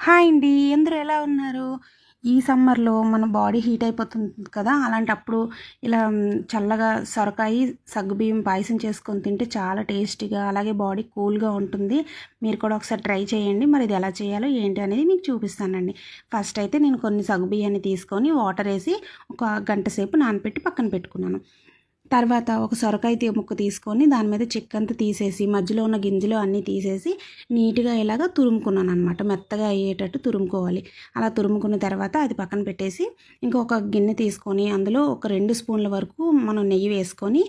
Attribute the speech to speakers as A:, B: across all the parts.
A: Hi అండి అందరూ ఎలా ఉన్నారు? ఈ సమ్మర్లో మన బాడీ హీట్ అయిపోతుంది కదా అలాంటప్పుడు ఇలా చల్లగా సొరకాయ సగ్గుబియ్యం పాయసం చేసుకొని తింటే చాలా టేస్టీగా అలాగే బాడీ కూల్గా ఉంటుంది. మీరు కూడా ఒకసారి ట్రై చేయండి. మరి ఇది ఎలా చేయాలో ఏంటి అనేది మీకు చూపిస్తానండి. ఫస్ట్ అయితే నేను కొన్ని సగ్గుబియ్యాన్ని తీసుకొని వాటర్ వేసి ఒక గంట సేపు నానబెట్టి పక్కన పెట్టుకున్నాను. తర్వాత ఒక సొరకాయ తీ- ముక్క తీసుకొని దాని మీద చిక్కంతా తీసేసి మధ్యలో ఉన్న గింజలు అన్నీ తీసేసి నీట్గా ఇలాగ తురుముకున్నాను అనమాట మెత్తగా అయ్యేటట్టు తురుముకోవాలి. అలా తురుముకున్న తర్వాత అది పక్కన పెట్టేసి ఇంకొక గిన్నె తీసుకొని అందులో ఒక రెండు స్పూన్ల వరకు మనం నెయ్యి వేసుకొని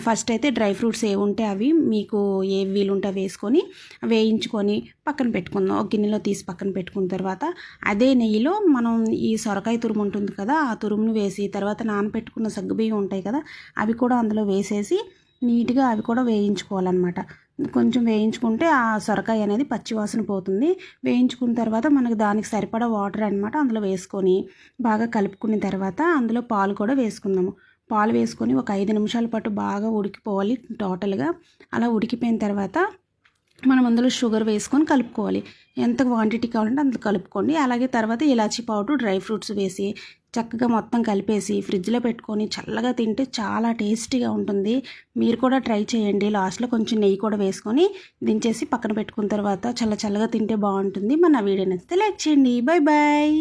A: ఫస్ట్ అయితే డ్రై ఫ్రూట్స్ ఏ ఉంటే అవి మీకు ఏ వీలుంటే వేసుకొని వేయించుకొని పక్కన పెట్టుకుందాం. ఒక గిన్నెలో తీసి పక్కన పెట్టుకున్న తర్వాత అదే నెయ్యిలో మనం ఈ సొరకాయ తురుము ఉంటుంది కదా ఆ తురుమును వేసి తర్వాత నానబెట్టుకున్న సగ్గుబియ్యం ఉంటాయి కదా అవి కూడా అందులో వేసేసి నీట్గా అవి కూడా వేయించుకోవాలన్నమాట. కొంచెం వేయించుకుంటే ఆ సొరకాయ అనేది పచ్చివాసన పోతుంది. వేయించుకున్న తర్వాత మనకు దానికి సరిపడా వాటర్ అనమాట అందులో వేసుకొని బాగా కలుపుకున్న తర్వాత అందులో పాలు కూడా వేసుకుందాము. పాలు వేసుకొని ఒక ఐదు నిమిషాల పాటు బాగా ఉడికిపోవాలి టోటల్గా. అలా ఉడికిపోయిన తర్వాత మనం అందులో షుగర్ వేసుకొని కలుపుకోవాలి. ఎంత క్వాంటిటీ కావాలంటే అంత కలుపుకోండి. అలాగే తర్వాత ఇలాచీ పౌడర్ డ్రై ఫ్రూట్స్ వేసి చక్కగా మొత్తం కలిపేసి ఫ్రిడ్జ్లో పెట్టుకొని చల్లగా తింటే చాలా టేస్టీగా ఉంటుంది. మీరు కూడా ట్రై చేయండి. లాస్ట్లో కొంచెం నెయ్యి కూడా వేసుకొని దించేసి పక్కన పెట్టుకున్న తర్వాత చల్ల చల్లగా తింటే బాగుంటుంది. మన వీడియో నచ్చితే లైక్ చేయండి. Bye bye